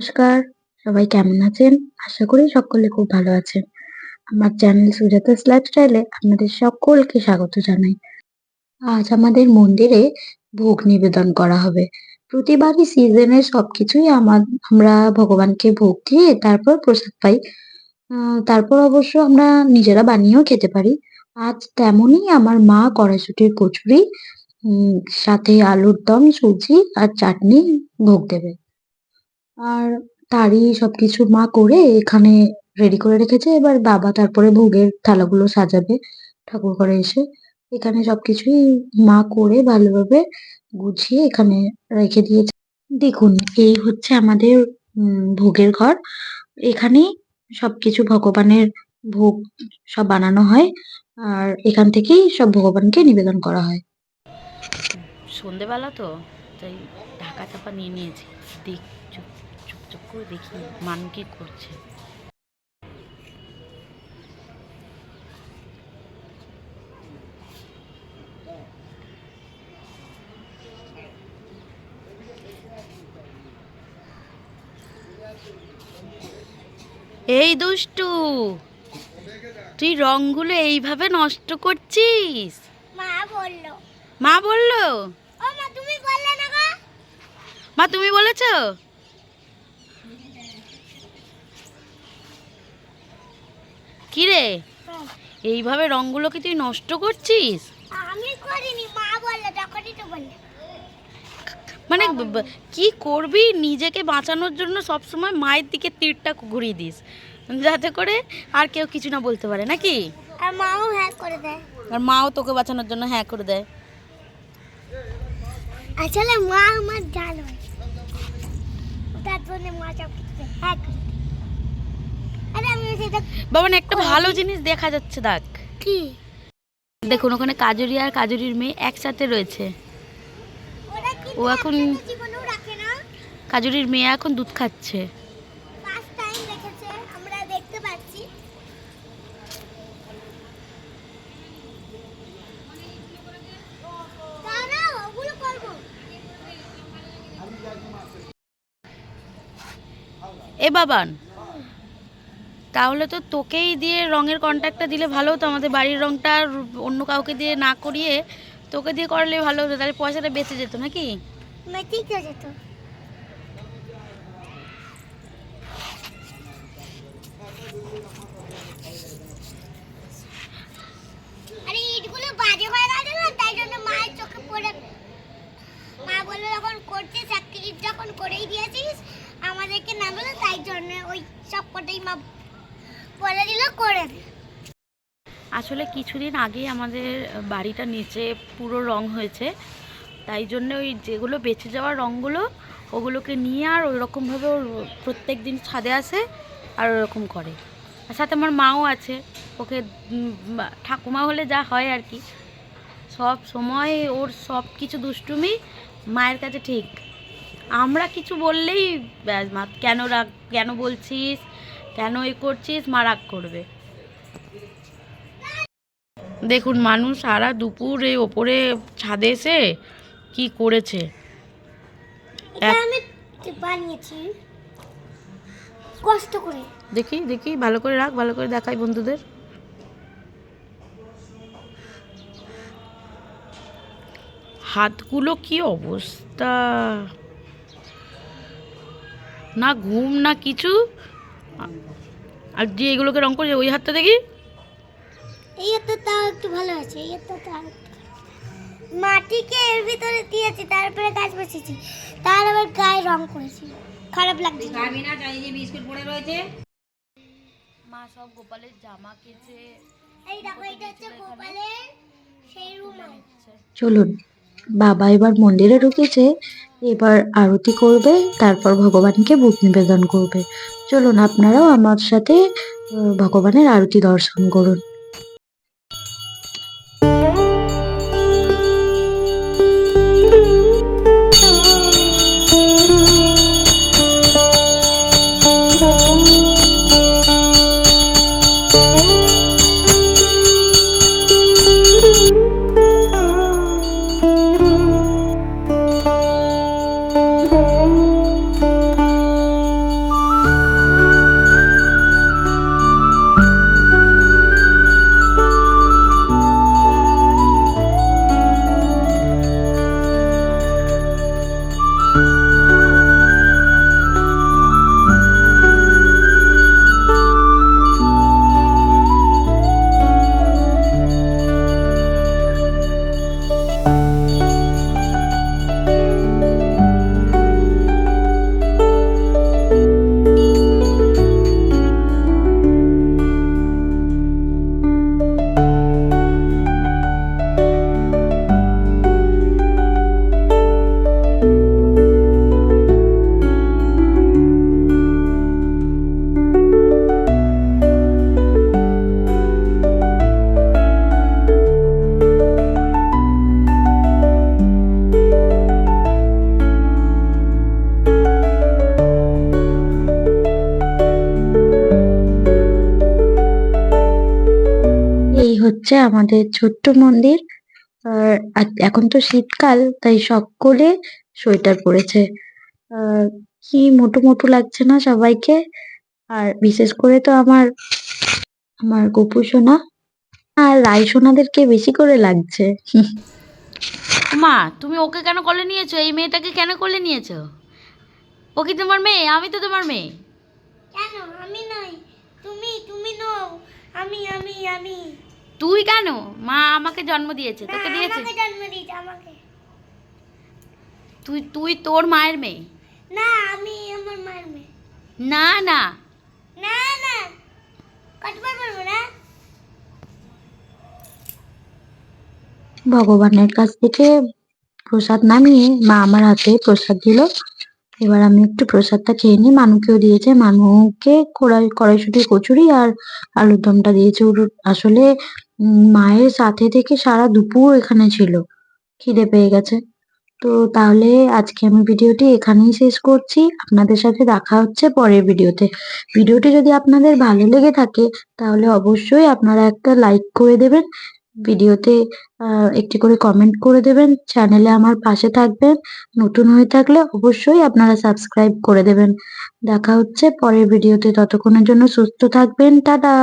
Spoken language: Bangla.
নমস্কার, সবাই কেমন আছেন? আশা করি সকলে খুব ভালো আছেন। আমার চ্যানেল সুজাতাস লাইফস্টাইলে আপনাদের সকলকে স্বাগত জানাই। আজ আমাদের মন্দিরে ভোগ নিবেদন করা হবে। প্রতিবারই সিজনের সবকিছুই আমার, আমরা ভগবানকে ভোগ দিয়ে তারপর প্রসাদ পাই। তারপর অবশ্য আমরা নিজেরা বানিয়েও খেতে পারি। আজ তেমনই আমার মা কড়াইশুটির কচুরি সাথে আলুর দম, সুজি আর চাটনি ভোগ দেবে। আর তারই সবকিছু মা করে এখানে রেডি করে রেখেছে। এবার বাবা তারপরে ভোগের থালাগুলো সাজাবে ঠাকুর ঘরে এসে। এখানে সবকিছুই মা করে ভালোভাবে গুছিয়ে এখানে রেখে দিয়েছে। দেখুন এই হচ্ছে আমাদের উম, ভোগের ঘর। এখানেই সবকিছু ভগবানের ভোগ সব বানানো হয় আর এখান থেকেই সব ভগবানকে নিবেদন করা হয়। সন্ধেবেলা তো তাই ঢাকা চাপা নিয়ে নিয়েছি। দেখ চুপ চুপ চুপ করে দেখি মান কি করছে। এই দুষ্টু তুই রংগুলো এইভাবে নষ্ট করছিস? মা বলল। মা বলল? ও মা তুমি বললে না মা তুমি বলেছ? কি রে এইভাবে রংগুলো কি তুই নষ্ট করছিস? আমি করিনি মা বলল তখনই তো বললে। মানে কি করবি? নিজেকে বাঁচানোর জন্য সব সময় মায়ের দিকে তীরটা ঘুরিয়ে দিস। যাতে করে আর কেউ কিছু না বলতে পারে নাকি? আর মাও হ্যাক করে দেয়। আর মাও তোকে বাঁচানোর জন্য হ্যাঁ করে দেয়। আসলে মা আমার জান হয় তার জন্য মা সব কিছু হ্যাক করে দেয়। আরে আমি সেটা বাবা একটা ভালো জিনিস দেখা যাচ্ছে দেখ। কি? দেখুন ওখানে কাজুরি আর কাজুরির মেয়ে একসাথে রয়েছে। ও এখন কাজুরির মেয়ে এখন দুধ খাচ্ছে। ফার্স্ট টাইম রেখেছে আমরা দেখতে পাচ্ছি দাঁড়াও ওগুলো করব এ বাবান তাহলে তো তোকেই দিয়ে রঙের কন্ট্যাক্টটা দিলে ভালো হতো। আমাদের বাড়ির রঙটা অন্য কাউকে দিয়ে না করিয়ে তোকে দিয়ে করলে ভালো হতো। তাহলে পয়সাটা বেঁচে যেত নাকি? না, ঠিক আছে তো আরে, ইটগুলো বাজে হয়ে গেছে না, তাই জন্য মায়ের চোখে মা বলল, যখন যখন করেই দিয়েছিস, আমাদেরকে না বলে, তাই জন্য ওই সব কটাই মা আসলে কিছুদিন আগেই আমাদের বাড়িটা নিচে পুরো রং হয়েছে। তাই জন্য ওই যেগুলো বেঁচে যাওয়া রঙগুলো, ওগুলোকে নিয়ে আর ওই রকমভাবে ওর প্রত্যেক দিন ছাদে আসে আর ওরকম করে। আর সাথে আমার মাও আছে, ওকে ঠাকুমা হলে যা হয় আর কি। সব সময় ওর সব কিছু দুষ্টুমি মায়ের কাছে ঠিক। আমরা কিছু বললেই মা, কেন রাগ, কেন বলছিস? কেন এ করছিস? মা রাগ করবে। দেখুন মানুষ সারা দুপুর এই ওপরে ছাদে এসে কি করেছে? কষ্ট করে। দেখি দেখি ভালো করে রাখ ভালো করে দেখাই বন্ধুদের। হাতগুলো কি অবস্থা? না ঘুম না কিছু? আর যে এগুলোকে রং করে ওই হাতটা দেখি। এই একটা তাও একটু ভালো আছে এই একটা তাও মাটিকে এর ভিতরে দিয়েছি তারপরে গাছ বসেছি। তার আবার গায়ে রং করেছি। খারাপ লাগছে খাবি না চাই যে বিস্কুট পড়ে রয়েছে। মা সব গোপালের জামা কেচে এই দেখো এটা হচ্ছে গোপালের সেই রুমাল। চলুন। বাবা এবার মন্দিরে ঢুকেছে, এবার আরতি করবে, তারপর ভগবানকে ভোগ নিবেদন করবে। চলুন আপনারাও আমার সাথে ভগবানের আরতি দর্শন করুন। হচ্ছে আমাদের ছোট্ট মন্দির। আর এখন তো শীতকাল তাই সকলে সোয়েটার পরেছে। আর কি মোটু মোটু লাগছে না সবাইকে? আর বিশেষ করে তো আমার আমার গপু সোনা। আর রাই সোনাদেরকে বেশি করে লাগছে। মা তুমি ওকে কেন কোলে নিয়েছো? এই মেয়েটাকে কেন কোলে নিয়েছো? ও কি তোমার মেয়ে? আমি তো তোমার মেয়ে। কেন? আমি নই। তুমি তুমি নও। আমি আমি আমি। তুই কেন? মা আমাকে জন্ম দিয়েছে তোকে দিয়েছে। আমাকে জন্ম দিয়েছে আমাকে। তুই তুই তোর মায়ের মেয়ে? না আমি আমার মায়ের মেয়ে। না না। না না। কাটবার পারব না? ভগবানের কাছ থেকে প্রসাদ নামিয়ে মা আমার হাতে প্রসাদ দিল। এবার আমি একটু প্রসাদটা খেয়ে নিই। মানুকেও দিয়েছে। মানুকে কড়াই কড়াইশুটি কচুরি আর আলুর দমটা দিয়েছে। ওর আসলে মায়ের সাথে থেকে সারা দুপুর এখানে ছিল। খিদে পেয়ে গেছে। তো তাহলে আজকে আমি ভিডিওটি এখানেই শেষ করছি। আপনাদের সাথে দেখা হচ্ছে পরের ভিডিওতে। ভিডিওটি যদি আপনাদের ভালো লেগে থাকে, তাহলে অবশ্যই আপনারা একটা লাইক করে দেবেন। ভিডিওতে একটি করে কমেন্ট করে দেবেন। চ্যানেলে আমার পাশে থাকবেন। নতুন হয়ে থাকলে অবশ্যই আপনারা সাবস্ক্রাইব করে দেবেন। দেখা হচ্ছে পরের ভিডিওতে। ততক্ষণের জন্য সুস্থ থাকবেন। টাটা!